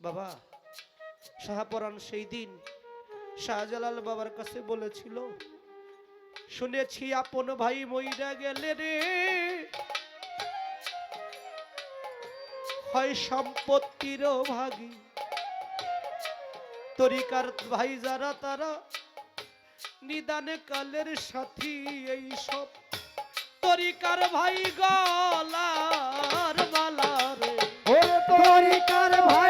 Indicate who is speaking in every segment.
Speaker 1: বাবা শাহপরান সেই দিন শাহজালাল বাবার কাছে বলেছিল, শুনেছি আপন ভাই মইরা গেলে রে। হয় সম্পত্তিরও ভাগী তরিকার ভাই যারা তারা নিদানে কালের সাথী এই সব। তরিকার ভাই গলার মালা রে।
Speaker 2: তরিকার ভাই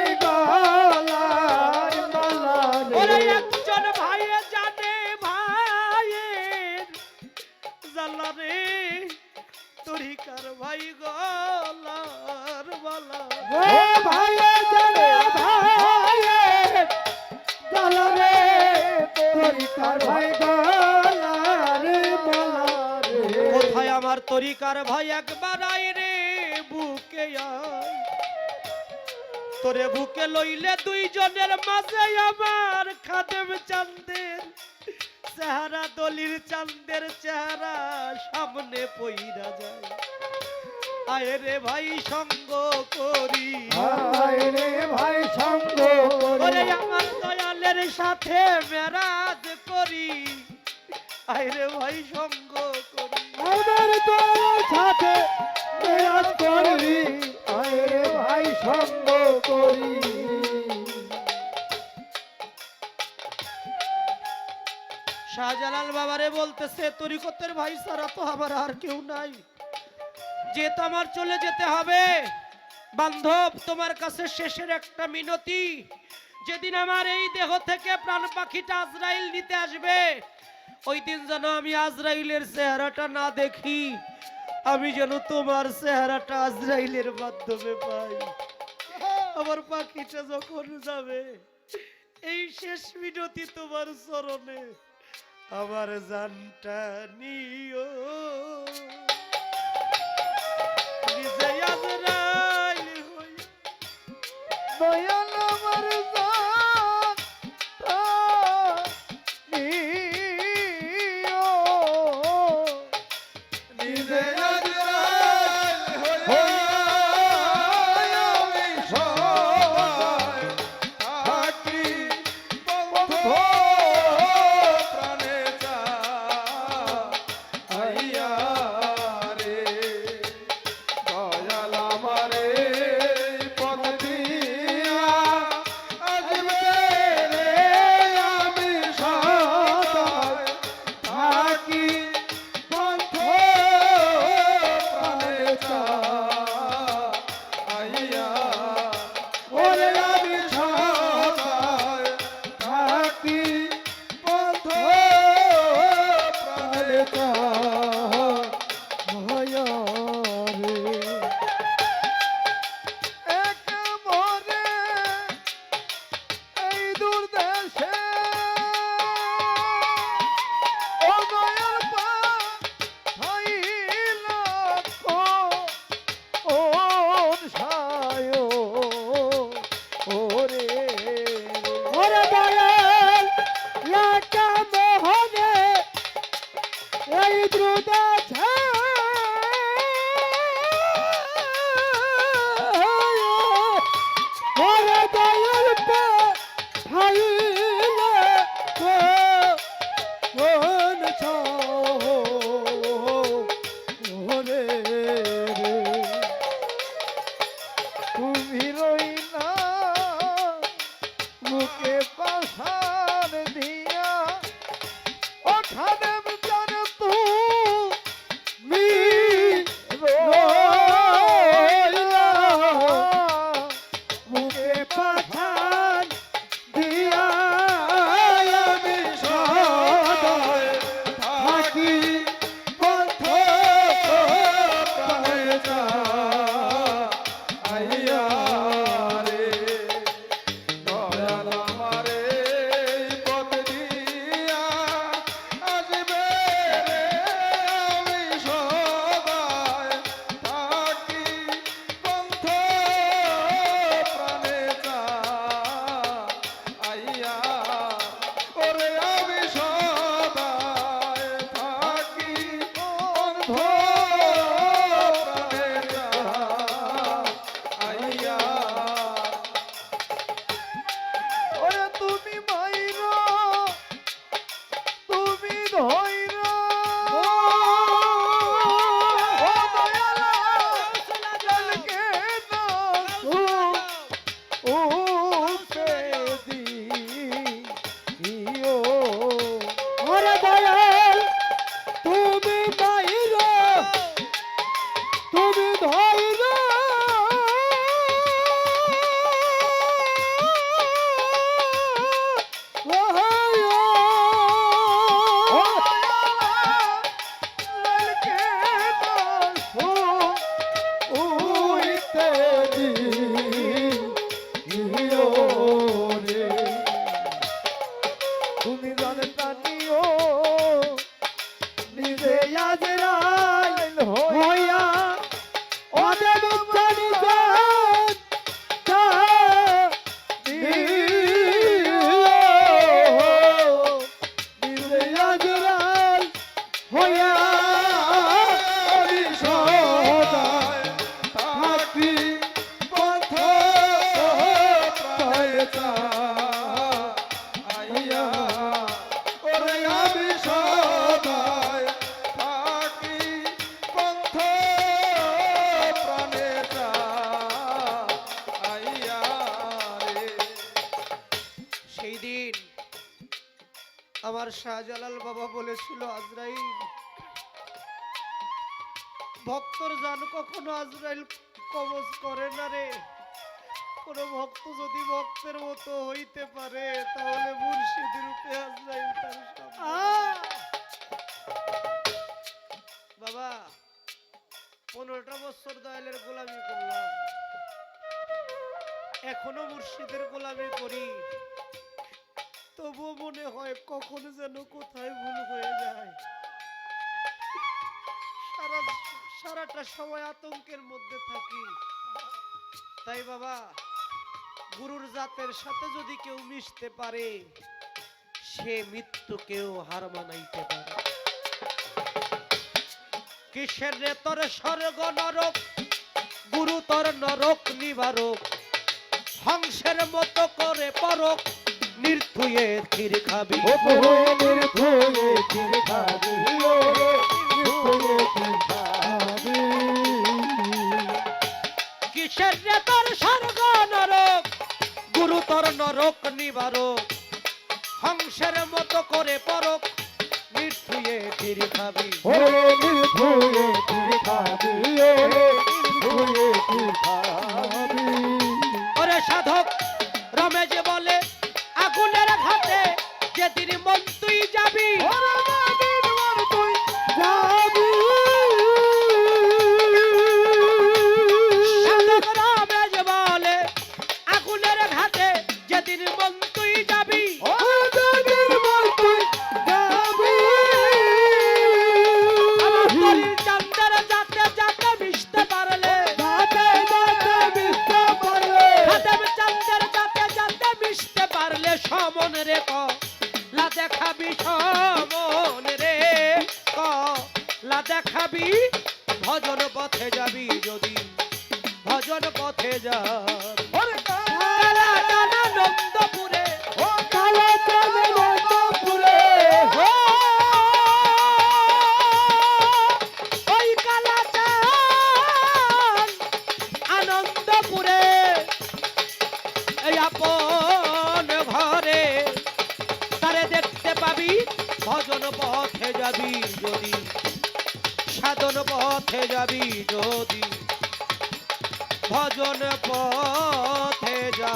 Speaker 1: আমার তরিকার ভাই একবার আয় রে বুকে তোরে বুকে লইলে দুইজনের মাঝে আমার খাদেম চান্দের চেহারা দলির চান্দের চেহারা সামনে পইরা যায়। আয় রে ভাই সঙ্গ করি।
Speaker 2: হায় রে ভাই সঙ্গ করি।
Speaker 1: আমার দয়ালের সাথে মেরাজ করি। আয় রে ভাই সঙ্গ করি
Speaker 2: তোর সাথে মেরাজ করবি আয় ভাই, সঙ্গ করি।
Speaker 1: শাহজালাল বাবারে বলতেছে, তরিকতের ভাই সারা তো আমার আর কেউ নাই। যে তো আমার চলে যেতে হবে। বান্ধব, তোমার কাছে শেষের একটা মিনতি। যেদিন আমার এই দেহ থেকে প্রাণ পাখিটা আজরাইল নিতে আসবে ওই দিন যেন আমি আজরাইলের চেহারাটা না দেখি, আমি যেন তোমার চেহারাটা আজরাইলের মাধ্যমে পাই। আমার পাখিটা যখন যাবে, এই শেষ মিনতি তোমার চরণে, আমার জানটা নিও। নিজে আজরাইল হইয়া
Speaker 2: থাকি Araba নিজে আজ রায় হইয়া
Speaker 1: আমার শাহজালাল বাবা বলেছিল আজরাইল ভক্তর জান কখনো আজরাইল কবজ করে না রে। কোন ভক্ত যদি ভক্তের মতো হইতে পারে তাহলে মুর্শিদ রূপে আজরাইল তার বাবা পনেরোটা বছর দয়ালের গোলামি করলাম। এখনও মুর্শিদের গোলামি করি। তবুও মনে হয় কখন যেন কোথায় ভুল হয়ে যায়। সারা সারাটা সময় আতঙ্কের মধ্যে থাকি। তাই বাবা, গুরুর জাতের সাথে যদি কেউ মিশতে পারে, সে মৃত্যুকেও হার মানাইতে পারে। কিসের রে তোর স্বর্গ নরক গুরুতর নরক নিবারক, হংসের মতো করে পরক নির্থুয়ে তীর খাবি। কিসের রে তোর স্বর্গ নরক? গুরুতর নরক নিবারক। হংসের মতো করে পরক। নির্থুয়ে তীর খাবি। ওরে সমন রে ক লা দেখাবি সমন রে ক লা দেখাবি ভজন পথে যাবি যদি পথে যাবি যদি সাধন পথে যাবি যদি ভজন পথে যা।